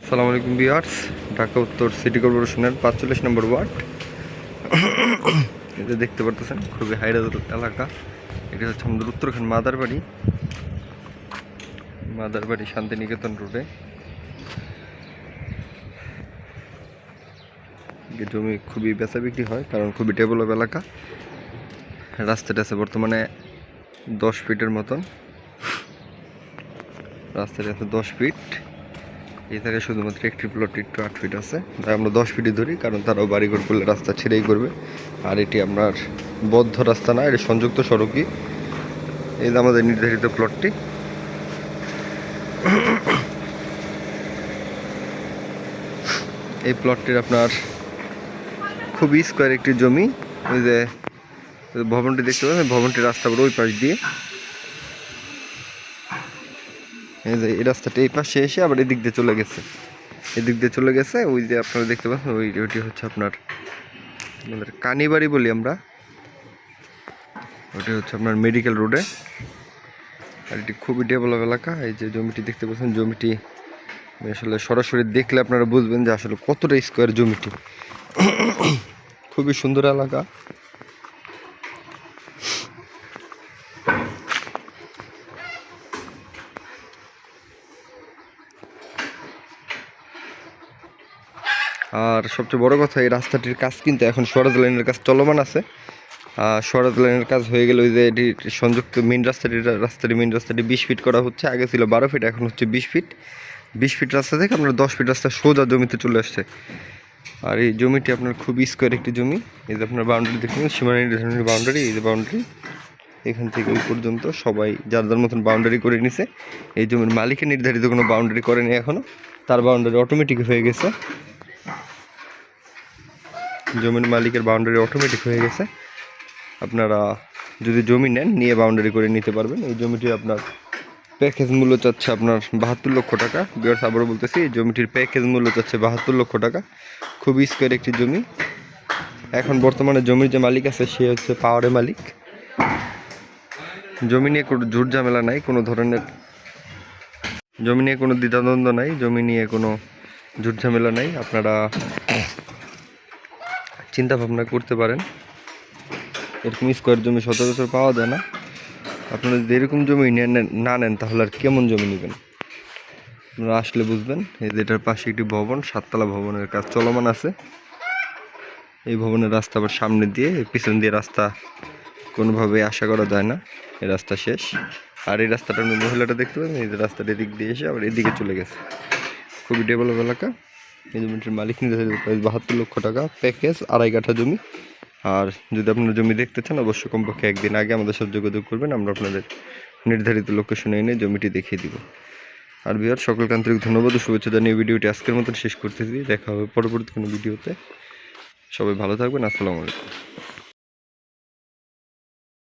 আসসালামু আলাইকুম বিয়ার্স ঢাকা উত্তর সিটি কর্পোরেশনের পাঁচচল্লিশ নম্বর ওয়ার্ড। এটা দেখতে পারতেছেন, খুবই হাইরাজ এলাকা। এটা হচ্ছে আমাদের উত্তরখান মাদারবাড়ি। মাদারবাড়ি শান্তিনিকেতন রোডে জমি খুবই বেচা বিক্রি হয়, কারণ খুবই ডেভেলপ এলাকা। রাস্তাটা আছে বর্তমানে দশ ফিটের মতন। রাস্তাটা আছে দশ ফিট এই শুধুমাত্র একটি প্লট একটু আট ফিট আছে। তাই আমরা দশ ফিটই ধরি, কারণ তারাও বাড়িঘর করলে রাস্তা ছেড়েই করবে। আর এটি আপনার বদ্ধ রাস্তা না, এটি সংযুক্ত সড়কই। এই আমাদের নির্ধারিত প্লটটি এই প্লটটির আপনার খুবই স্কোয়ার একটি জমি। ওই যে ভবনটি দেখতে পাবেন ভবনটি রাস্তা পুরো ওই পাশ দিয়ে। এই যে এই রাস্তাটা এই পাশে এসে আবার এদিক দিয়ে চলে গেছে। এদিক দিয়ে চলে গেছে, ওই যে আপনারা দেখতে পাচ্ছেন, ওই ওইটি হচ্ছে আপনার, আমাদের কানিবাড়ি বলি আমরা। ওটি হচ্ছে আপনার মেডিকেল রোডে আর এটি খুবই ডেভেলপ এলাকা, এই যে জমিটি দেখতে পাচ্ছেন, জমিটি আসলে সরাসরি দেখলে আপনারা বুঝবেন যে আসলে কতটা স্কোয়ার জমিটি। খুবই সুন্দর এলাকা। আর সবচেয়ে বড় কথা, এই রাস্তাটির কাজ কিন্তু এখন সরাজ লাইনের কাজ চলমান আছে। সরাজ লাইনের কাজ হয়ে গেলে ওই যে এটি সংযুক্ত মেন রাস্তাটি রাস্তাটি মেন রাস্তাটি বিশ ফিট করা হচ্ছে। আগে ছিল বারো ফিট এখন হচ্ছে বিশ ফিট বিশ ফিট রাস্তা থেকে আপনার দশ ফিট রাস্তা সোজা জমিতে চলে আসছে। আর এই জমিটি আপনার খুবই স্কোয়ার একটি জমি। এই যে আপনার বাউন্ডারি দেখুন সীমানা বাউন্ডারি এই যে বাউন্ডারি এখান থেকে ওই পর্যন্ত সবাই যার যার মতন বাউন্ডারি করে নিছে। এই জমির মালিকের নির্ধারিত কোনো বাউন্ডারি করেনি এখনও তার বাউন্ডারি অটোমেটিক হয়ে গেছে। জমির মালিকের বাউন্ডারি অটোমেটিক হয়ে গেছে। আপনারা যদি জমি নেন, নিয়ে বাউন্ডারি করে নিতে পারবেন। এই জমিটি আপনার প্যাকেজ মূল্য চাচ্ছে আপনার বাহাত্তর লক্ষ টাকা। বিয়ার্স আবারও বলতেছি, এই জমিটির প্যাকেজ মূল্য চাচ্ছে বাহাত্তর লক্ষ টাকা। খুবই স্কোয়ার একটি জমি। এখন বর্তমানে জমির যে মালিক আছে, সে হচ্ছে পাওয়ারের মালিক। জমি নিয়ে কোনো ঝুট ঝামেলা নাই, কোনো ধরনের জমি নিয়ে কোনো দ্বিধাদ্বন্দ্ব নাই, জমি নিয়ে কোনো ঝুট ঝামেলা নাই। আপনারা চিন্তা ভাবনা করতে পারেন। এরকম স্কোয়ার জমি সচরাচর পাওয়া যায় না। আপনারা যদি এরকম জমি না নেন, তাহলে আর কেমন জমি নেবেন? আপনারা আসলে বুঝবেন, এই যে এটার পাশে একটি ভবন, সাততলা ভবনের কাজ চলমান আছে। এই ভবনের রাস্তা আবার সামনে দিয়ে, পিছন দিয়ে রাস্তা কোনোভাবে আশা করা যায় না। এই রাস্তা শেষ। আর এই রাস্তাটা মহিলাটা দেখতে পাবেন, এই যে রাস্তাটা এদিক দিয়ে এসে আবার এদিকে চলে গেছে। খুবই ডেভেলপ এলাকা। এই জমিটির মালিক নির্ধারিত বাহাত্তর লক্ষ টাকা প্যাকেজ আড়াই কাঠা জমি। আর যদি আপনার জমি দেখতে চান অবশ্য কমপক্ষে একদিন আগে আমাদের সব যোগাযোগ করবেন, আমরা আপনাদের নির্ধারিত লোকেশনে এনে জমিটি দেখিয়ে দিব। আর বিহার সকলকে আন্তরিক ধন্যবাদ ও শুভেচ্ছা জানিয়ে ভিডিওটি আজকের মতন শেষ করতেছি। দেখা হবে পরবর্তী কোনো ভিডিওতে। সবাই ভালো থাকবেন, আসসালামু আলাইকুম।